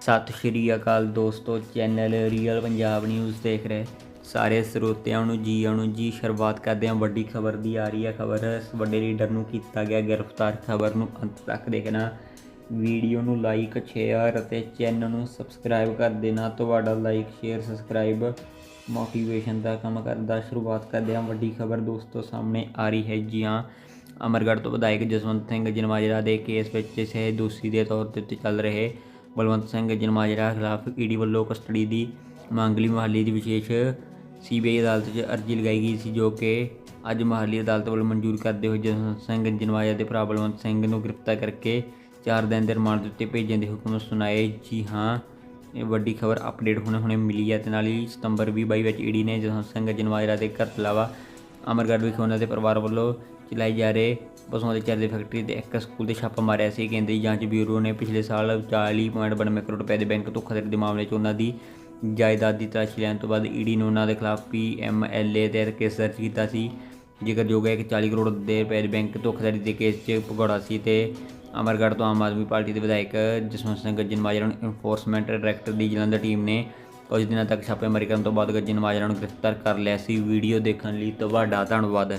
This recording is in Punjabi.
ਸਤਿ ਸ਼੍ਰੀ ਅਕਾਲ ਦੋਸਤੋ, ਚੈਨਲ ਰੀਅਲ ਪੰਜਾਬ ਨਿਊਜ਼ ਦੇਖ ਰਹੇ। ਸਾਰੇ ਸਰੋਤਿਆਂ ਨੂੰ ਜੀ ਆਇਆਂ ਜੀ, ਸ਼ੁਰੂਆਤ ਕਰਦੇ ਹਾਂ। ਵੱਡੀ ਖਬਰ ਦੀ ਆ ਰਹੀ ਹੈ ਖਬਰ। ਵੱਡੇ ਲੀਡਰ ਨੂੰ ਕੀਤਾ ਗਿਆ ਗ੍ਰਿਫਤਾਰ। ਖਬਰ ਨੂੰ ਅੰਤ ਤੱਕ ਦੇਖਣਾ। ਵੀਡੀਓ ਨੂੰ ਲਾਈਕ ਸ਼ੇਅਰ ਅਤੇ ਚੈਨਲ ਨੂੰ ਸਬਸਕ੍ਰਾਈਬ ਕਰ ਦੇਣਾ। ਤੁਹਾਡਾ ਲਾਈਕ ਸ਼ੇਅਰ ਸਬਸਕ੍ਰਾਈਬ ਮੋਟੀਵੇਸ਼ਨ ਦਾ ਕੰਮ ਕਰਦਾ ਸ਼ੁਰੂਆਤ ਕਰਦੇ ਹਾਂ। ਵੱਡੀ ਖਬਰ ਦੋਸਤੋ, ਸਾਹਮਣੇ ਆ ਰਹੀ ਹੈ ਜੀ ਹਾਂ। ਅਮਰਗੜ੍ਹ ਤੋਂ ਵਿਧਾਇਕ ਜਸਵੰਤ ਸਿੰਘ ਜਨਮਾਜਰਾ ਦੇ ਕੇਸ ਵਿੱਚ ਸੇ ਦੋਸ਼ੀ ਦੇ ਤੌਰ ਤੇ ਉੱਤੇ ਚੱਲ ਰਹੇ ਬਲਵੰਤ ਸਿੰਘ ਜਨਮਾਜਰਾ ਖਿਲਾਫ ਈਡੀ ਵੱਲੋਂ ਕਸਟਡੀ ਦੀ ਮੰਗ ਲਈ ਮੁਹਾਲੀ ਦੀ ਵਿਸ਼ੇਸ਼ ਸੀਬੀਆਈ ਅਦਾਲਤ 'ਚ ਅਰਜ਼ੀ ਲਗਾਈ ਗਈ ਸੀ, ਜੋ ਕਿ ਅੱਜ ਮੁਹਾਲੀ ਅਦਾਲਤ ਵੱਲੋਂ ਮਨਜ਼ੂਰ ਕਰਦੇ ਹੋਏ ਜਸਵੰਤ ਸਿੰਘ ਜਨਮਾਜਰਾ ਦੇ ਭਰਾ ਬਲਵੰਤ ਸਿੰਘ ਨੂੰ ਗ੍ਰਿਫਤਾਰ ਕਰਕੇ 4 ਦਿਨ ਦੇ ਰਿਮਾਂਡ ਦੇ ਉੱਤੇ ਭੇਜਣ ਦੇ ਹੁਕਮ ਸੁਣਾਏ। ਜੀ ਹਾਂ, ਇਹ ਵੱਡੀ ਖਬਰ ਅਪਡੇਟ ਹੁਣੇ ਹੁਣੇ ਮਿਲੀ ਹੈ ਤੇ ਨਾਲ ਹੀ ਸਤੰਬਰ 2022 ਵਿੱਚ ਈਡੀ ਨੇ ਜਸਵੰਤ ਸਿੰਘ ਜਨਮਾਜਰਾ ਦੇ ਘਰ ਤੋਂ ਇਲਾਵਾ ਅਮਰਗੜ੍ਹ ਵਿਖੇ ਉਹਨਾਂ ਦੇ ਪਰਿਵਾਰ ਵੱਲੋਂ ਚਲਾਈ ਜਾ ਰਹੇ ਪਸ਼ੂਆਂ ਦੇ ਚਾਰੇ ਫੈਕਟਰੀ ਤੇ ਇੱਕ ਸਕੂਲ ਤੇ ਛਾਪਾ ਮਾਰਿਆ ਸੀ। ਕੇਂਦਰੀ ਜਾਂਚ ਬਿਊਰੋ ਨੇ ਪਿਛਲੇ ਸਾਲ 40.92 ਕਰੋੜ ਰੁਪਏ ਦੇ ਬੈਂਕ ਧੋਖਾਧੜੀ ਦੇ ਮਾਮਲੇ 'ਚ ਉਹਨਾਂ ਦੀ ਜਾਇਦਾਦ ਦੀ ਤਲਾਸ਼ੀ ਲੈਣ ਤੋਂ ਬਾਅਦ ਈਡੀ ਨੇ ਉਹਨਾਂ ਦੇ ਖਿਲਾਫ ਪੀਐਮਐਲਏ ਤੇ ਕੇਸ ਦਰਜ ਕੀਤਾ ਸੀ। ਜ਼ਿਕਰਯੋਗ ਹੈ ਕਿ 40 ਕਰੋੜ ਦੇ ਰੁਪਏ ਦੇ ਬੈਂਕ ਧੋਖਾਧੜੀ ਦੇ ਕੇਸ 'ਚ ਭਗੌੜਾ ਸੀ ਤੇ ਅਮਰਗੜ੍ਹ ਤੋਂ ਆਮ ਆਦਮੀ ਪਾਰਟੀ ਦੇ ਵਿਧਾਇਕ ਜਸਵੰਤ ਸਿੰਘ ਗੱਜਨ ਮਾਜਰਾ ਨੂੰ ਇਨਫੋਰਸਮੈਂਟ ਡਾਇਰੈਕਟਰ ਦੀ ਜਲੰਧਰ ਟੀਮ ਨੇ ਕੁਝ ਦਿਨਾਂ ਤੱਕ ਛਾਪੇਮਾਰੀ ਕਰਨ ਤੋਂ ਬਾਅਦ ਗੱਜਨ ਮਾਜਰਾ ਨੂੰ ਗ੍ਰਿਫਤਾਰ ਕਰ ਲਿਆ ਸੀ। ਵੀਡੀਓ ਦੇਖਣ ਲਈ ਤੁਹਾਡਾ ਧੰਨਵਾਦ।